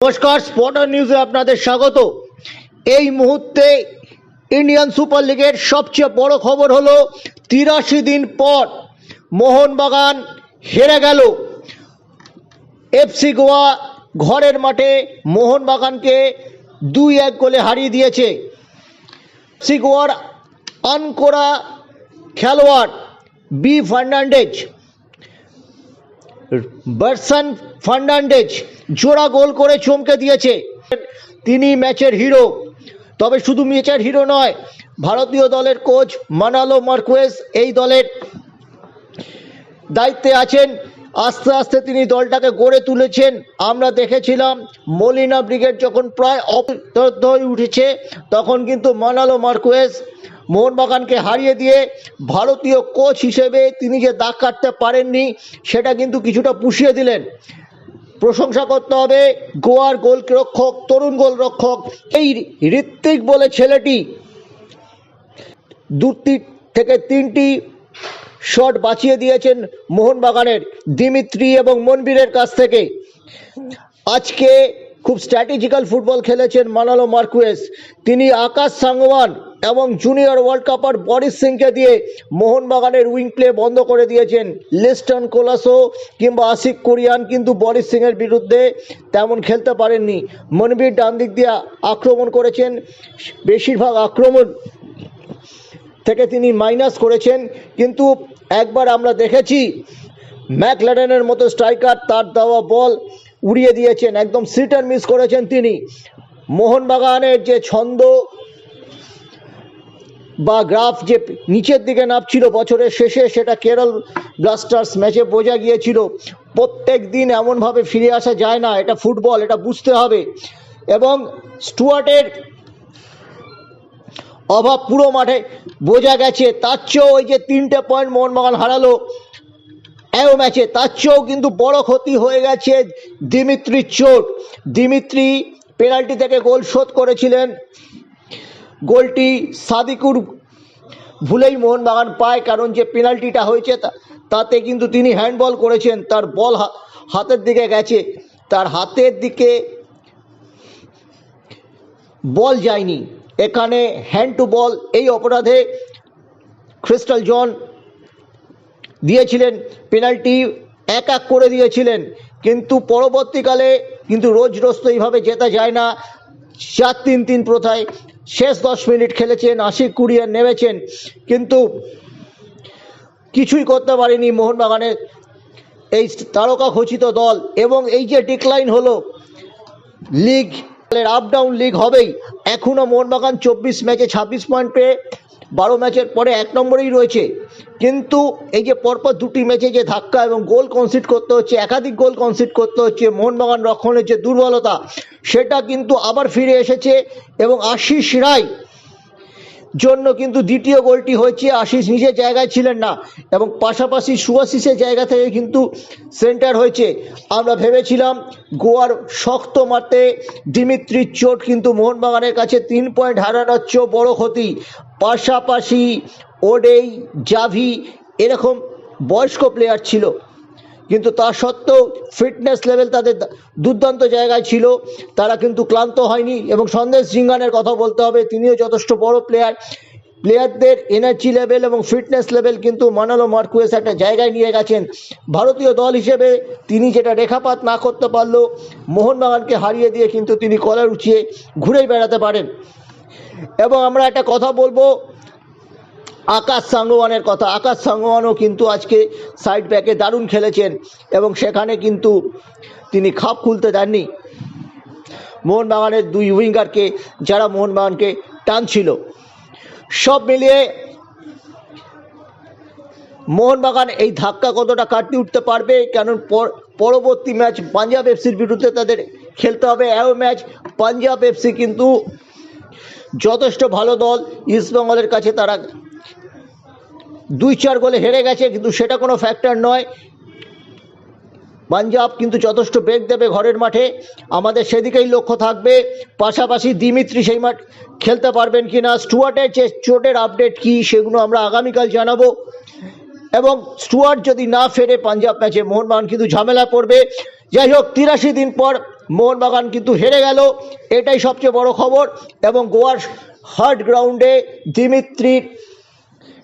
নমস্কার স্পটার নিউজে আপনাদের স্বাগত। এই মুহূর্তে ইন্ডিয়ান সুপার লিগের সবচেয়ে বড় খবর হলো, তিরাশি দিন পর মোহনবাগান হেরে গেল। এফসি গোয়া ঘরের মাঠে মোহনবাগানকে দুই এক গোলে হারিয়ে দিয়েছে। এফসি গোয়ার আনকোরা খেলোয়াড় বি ফার্নান্ডেজ বার্সান ফার্নান্ডেজ জোড়া গোল করে চমকে দিয়েছে। তিনি ম্যাচের হিরো। তবে শুধু ম্যাচের হিরো নয়, ভারতীয় দলের কোচ মানালো মার্কুয়েস এই দলের দায়িত্বে আছেন। আস্তে আস্তে তিনি দলটাকে গড়ে তুলেছেন। আমরা দেখেছিলাম মলিনা ব্রিগেড যখন প্রায় অপতর্দ হয়ে উঠেছে, তখন কিন্তু মানালো মার্কুয়েস মোহনবাগানকে হারিয়ে দিয়ে ভারতীয় কোচ হিসেবে তিনি যে দাগ কাটতে পারেননি, সেটা কিন্তু কিছুটা পুষিয়ে দিলেন। প্রশংসা করতে হবে গোয়ার গোলরক্ষক, তরুণ গোলরক্ষক, এই ঋত্বিক বলে ছেলেটি। দুটি থেকে তিনটি শট বাঁচিয়ে দিয়েছেন মোহনবাগানের দিমিত্রি এবং মনবীরের কাছ থেকে। আজকে খুব স্ট্র্যাটেজিক্যাল ফুটবল খেলেছেন মানালো মার্কুয়েস। তিনি আকাশ সাংওয়ান এবং জুনিয়র ওয়ার্ল্ড কাপার বরিস সিংকে দিয়ে মোহনবাগানের উইং প্লে বন্ধ করে দিয়েছেন লিস্টন কোলাসো কিংবা আশিক কোরিয়ান, কিন্তু বরিস সিংয়ের বিরুদ্ধে তেমন খেলতে পারেননি। মনবীর ডান দিক দিয়ে আক্রমণ করেছেন। বেশিরভাগ আক্রমণ থেকে তিনি মাইনাস করেছেন। কিন্তু একবার আমরা দেখেছি ম্যাকল্যাডেনের মতো স্ট্রাইকার তার দেওয়া বল উড়িয়ে দিয়েছেন। একদম সিটার মিস করেছেন তিনি। মোহনবাগানের যে ছন্দ বা গ্রাফ যে নিচের দিকে নামছিল বছরের শেষে, সেটা কেরল ব্লাস্টার্স ম্যাচে বোঝা গিয়েছিল। প্রত্যেক দিন এমনভাবে ফিরে আসা যায় না, এটা ফুটবল, এটা বুঝতে হবে। এবং স্টুয়ার্টের অভাব পুরো মাঠে বোঝা গেছে। তার চেয়েও ওই যে তিনটে পয়েন্ট মোহনবাগান হারালো এও ম্যাচে, তার চেয়েও কিন্তু বড় ক্ষতি হয়ে গেছে দিমিত্রির চোট। দিমিত্রি পেনাল্টি থেকে গোল শোধ করেছিলেন। গোলটি সাদিকুর ভুলেই মোহনবাগান পায়, কারণ যে পেনাল্টিটা হয়েছে তাতে কিন্তু তিনি হ্যান্ডবল করেছেন, তার বল হাতের দিকে গেছে। তার হাতের দিকে বল যায়নি। এখানে হ্যান্ড টু বল এই অপরাধে ক্রিস্টাল জন দিয়েছিলেন, পেনাল্টি এক এক করে দিয়েছিলেন। কিন্তু পরবর্তীকালে কিন্তু রোজ রোজ তো এইভাবে জেতা যায় না। চার তিন তিন প্রথায় শেষ দশ মিনিট খেলেছেন আশিক কুরিয়ার নেমেছেন, কিন্তু কিছুই করতে পারেনি মোহনবাগানের এই তারকা খচিত দল। এবং এই যে ডিক্লাইন হলো লিগ আপ ডাউন লিগ হবেই। এখনও মোহনবাগান চব্বিশ ম্যাচে ছাব্বিশ পয়েন্ট পেয়ে বারো ম্যাচের পরে এক নম্বরেই রয়েছে। কিন্তু এই যে পরপর দুটি ম্যাচে যে ধাক্কা এবং গোল কনসিড করতে হচ্ছে, একাধিক গোল কনসিড করতে হচ্ছে, মোহনবাগান রক্ষণের যে দুর্বলতা, সেটা কিন্তু আবার ফিরে এসেছে এবং আশিস রায় জন্য কিন্তু দ্বিতীয় গোলটি হয়েছে। আশিস নিজের জায়গায় ছিলেন না এবং পাশাপাশি সুয়াশিসের জায়গা থেকে কিন্তু সেন্টার হয়েছে। আমরা ভেবেছিলাম গোয়ার শক্ত মারতে দিমিত্রির চোট কিন্তু মোহনবাগানের কাছে তিন পয়েন্ট হারানোর চেয়েও বড় ক্ষতি। পাশাপাশি ওডেই, জাভি এরকম বয়স্ক প্লেয়ার ছিল। কিন্তু তা সত্ত্বেও ফিটনেস লেভেল তাদের দুর্দান্ত জায়গায় ছিল। তারা কিন্তু ক্লান্ত হয়নি এবং সন্দেশ জিঙ্গানের কথা বলতে হবে। তিনিও যথেষ্ট বড় প্লেয়ার প্লেয়ারদের এনার্জি লেভেল এবং ফিটনেস লেভেল কিন্তু মানালো মার্কুয়েস একটা জায়গায় নিয়ে গেছেন। ভারতীয় দল হিসেবে তিনি যেটা রেখাপাত না করতে পারলেও মোহনবাগানকে হারিয়ে দিয়ে কিন্তু তিনি কলার উঁচিয়ে ঘুরেই বেড়াতে পারেন। এবং আমরা একটা কথা বলব আকাশ সাঙ্গওয়ানের কথা। আকাশ সাঙ্গওয়ানও কিন্তু আজকে সাইড ব্যাকে দারুণ খেলেছেন এবং সেখানে কিন্তু তিনি খাপ খুলতে দেননি। মোহনবাগানের দুই উইঙ্গারকে, যারা মোহনবাগানকে টানছিল। সব মিলিয়ে মোহনবাগান এই ধাক্কা কতটা কাটতে উঠতে পারবে পর- পরবর্তী ম্যাচ পাঞ্জাব এফসির বিরুদ্ধে তাদের খেলতে হবে। এও ম্যাচ পাঞ্জাব এফসি কিন্তু যথেষ্ট ভালো দল, ইস্টবেঙ্গলের কাছে তারা দুই চার গোলে হেরে গেছে, কিন্তু সেটা কোনো ফ্যাক্টর নয়। পাঞ্জাব কিন্তু যথেষ্ট বেগ দেবে ঘরের মাঠে। আমাদের সেদিকেই লক্ষ্য থাকবে। পাশাপাশি দিমিত্রি সেই মাঠ খেলতে পারবেন কি না স্টুয়ার্টের যে চোটের আপডেট কি, সেগুলো আমরা আগামীকাল জানাব। এবং স্টুয়ার্ট যদি না ফেরে, পাঞ্জাব ম্যাচে মোহনবাগান কিন্তু ঝামেলা পড়বে। যাই হোক, তিরাশি দিন পর মোহনবাগান কিন্তু হেরে গেল। এটাই সবচেয়ে বড় খবর। এবং গোয়ার হার্ড গ্রাউন্ডে দিমিত্রির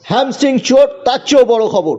হ্যামস্ট্রিং চোট তার চেয়েও বড় খবর।